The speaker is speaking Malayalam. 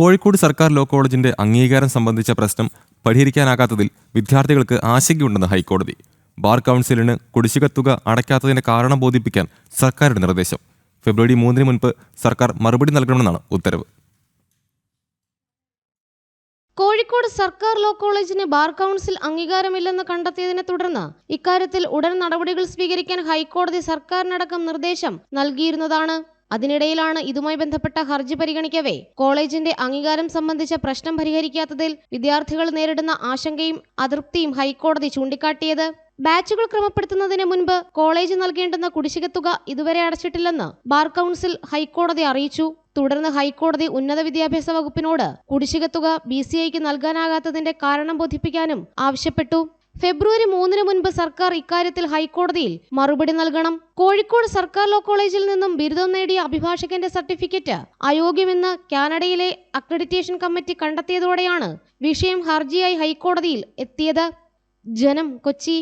കോഴിക്കോട് സർക്കാർ ലോ കോളേജിന്റെ അംഗീകാരം സംബന്ധിച്ച പ്രശ്നം പരിഹരിക്കാനാകാത്തതിൽ വിദ്യാർത്ഥികൾക്ക് ആശങ്കയുണ്ടെന്ന് ഹൈക്കോടതി. ബാർ കൗൺസിലിന് കുടിശ്ശിക തുക അടയ്ക്കാത്തതിന്റെ കാരണം ബോധിപ്പിക്കാൻ സർക്കാരുടെ നിർദ്ദേശം. ഫെബ്രുവരി മൂന്നിന് മുൻപ് സർക്കാർ മറുപടി നൽകണമെന്നാണ് ഉത്തരവ്. കോഴിക്കോട് സർക്കാർ ലോ കോളേജിന് ബാർ കൗൺസിൽ അംഗീകാരമില്ലെന്ന് കണ്ടെത്തിയതിനെ തുടർന്ന് ഇക്കാര്യത്തിൽ ഉടൻ നടപടികൾ സ്വീകരിക്കാൻ ഹൈക്കോടതി സർക്കാരിനടക്കം നിർദ്ദേശം നൽകിയിരുന്നതാണ്. അതിനിടയിലാണ് ഇതുമായി ബന്ധപ്പെട്ട ഹർജി പരിഗണിക്കവേ. കോളേജിന്റെ അംഗീകാരം സംബന്ധിച്ച പ്രശ്നം പരിഹരിക്കാത്തതിൽ വിദ്യാർത്ഥികൾ നേരിടുന്ന ആശങ്കയും അതൃപ്തിയും ഹൈക്കോടതി ചൂണ്ടിക്കാട്ടിയത്. ബാച്ചുകൾ ക്രമപ്പെടുത്തുന്നതിന് മുൻപ് കോളേജ് നൽകേണ്ടുന്ന കുടിശ്ശിക തുക ഇതുവരെ അടച്ചിട്ടില്ലെന്ന് ബാർ കൗൺസിൽ ഹൈക്കോടതി അറിയിച്ചു. തുടർന്ന് ഹൈക്കോടതി ഉന്നത വിദ്യാഭ്യാസ വകുപ്പിനോട് കുടിശ്ശിക തുക ബി സി ഐക്ക് നൽകാനാകാത്തതിന്റെ കാരണം ബോധിപ്പിക്കാനും ആവശ്യപ്പെട്ടു. ഫെബ്രുവരി മൂന്നിന് മുൻപ് സർക്കാർ ഇക്കാര്യത്തിൽ ഹൈക്കോടതിയിൽ മറുപടി നൽകണം. കോഴിക്കോട് സർക്കാർ ലോ കോളേജിൽ നിന്നും ബിരുദം നേടിയ അഭിഭാഷകന്റെ സർട്ടിഫിക്കറ്റ് അയോഗ്യമെന്ന് കാനഡയിലെ അക്രഡിറ്റേഷൻ കമ്മിറ്റി കണ്ടെത്തിയതോടെയാണ് വിഷയം ഹർജിയായി ഹൈക്കോടതിയിൽ എത്തിയത്. ജനം കൊച്ചി.